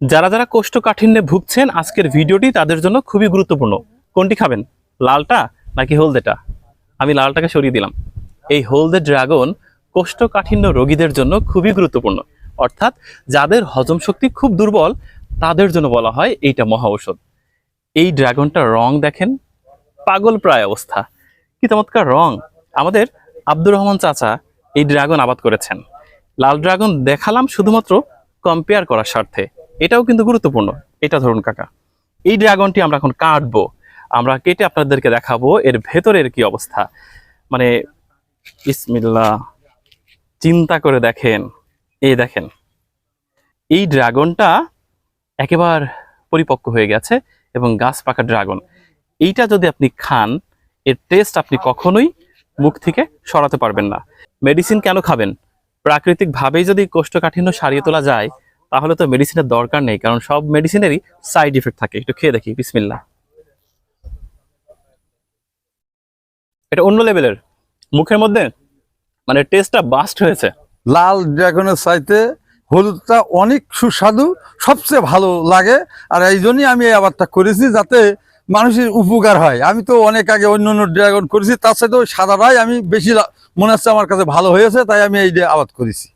যারা যারা কোষ্ঠকাঠিন্যে ভুগছেন, আজকের ভিডিওটি তাদের জন্য খুবই গুরুত্বপূর্ণ। কোনটি খাবেন? লালটা নাকি হলদেটা? আমি লালটাকে সরিয়ে দিলাম। এই হলদে ড্রাগন কোষ্ঠকাঠিন্য রোগীদের জন্য খুবই গুরুত্বপূর্ণ। অর্থাৎ যাদের হজম শক্তি খুব দুর্বল, তাদের জন্য বলা হয় এইটা মহা ঔষধ। এই ড্রাগনটার রং দেখেন, পাগল প্রায় অবস্থা। কি চমৎকার রং! আমাদের আব্দুর রহমান চাচা এই ড্রাগন আবাদ করেছেন। লাল ড্রাগন দেখালাম শুধুমাত্র কম্পেয়ার করার স্বার্থে। এটাও কিন্তু গুরুত্বপূর্ণ। এটা ধরুন কাকা, এই ড্রাগনটি আমরা এখন কাটবো। আমরা কেটে আপনাদেরকে দেখাবো এর ভেতরের কি অবস্থা। মানে ইসমিল্লা চিন্তা করে দেখেন। এই দেখেন, এই ড্রাগনটা একেবার পরিপক্ক হয়ে গেছে এবং গাছ পাকা ড্রাগন। এইটা যদি আপনি খান, এর টেস্ট আপনি কখনোই মুখ থেকে সরাতে পারবেন না। মেডিসিন কেন খাবেন? প্রাকৃতিকভাবেই যদি কোষ্ঠকাঠিন্য সারিয়ে তোলা যায় তাহলে তো মেডিসিনের দরকার নেই, কারণ সব মেডিসিনেরই সাইড ইফেক্ট থাকে। একটু খেয়ে দেখি বিসমিল্লা এটা অন্য লেভেলের মুখের মধ্যে মানে টেস্টটা বাস্ট হয়েছে। লাল ড্রাগনের চাইতে হলুদটা অনেক সুস্বাদু, সবচেয়ে ভালো লাগে। আর এই জন্যই আমি এই আবাদটা করেছি যাতে মানুষের উপকার হয়। আমি তো অনেক আগে অন্য অন্য ড্রাগন করেছি, তার সাথে সাদাটাই আমি বেশি মনে হচ্ছে আমার কাছে ভালো হয়েছে, তাই আমি এই আবাদ করেছি।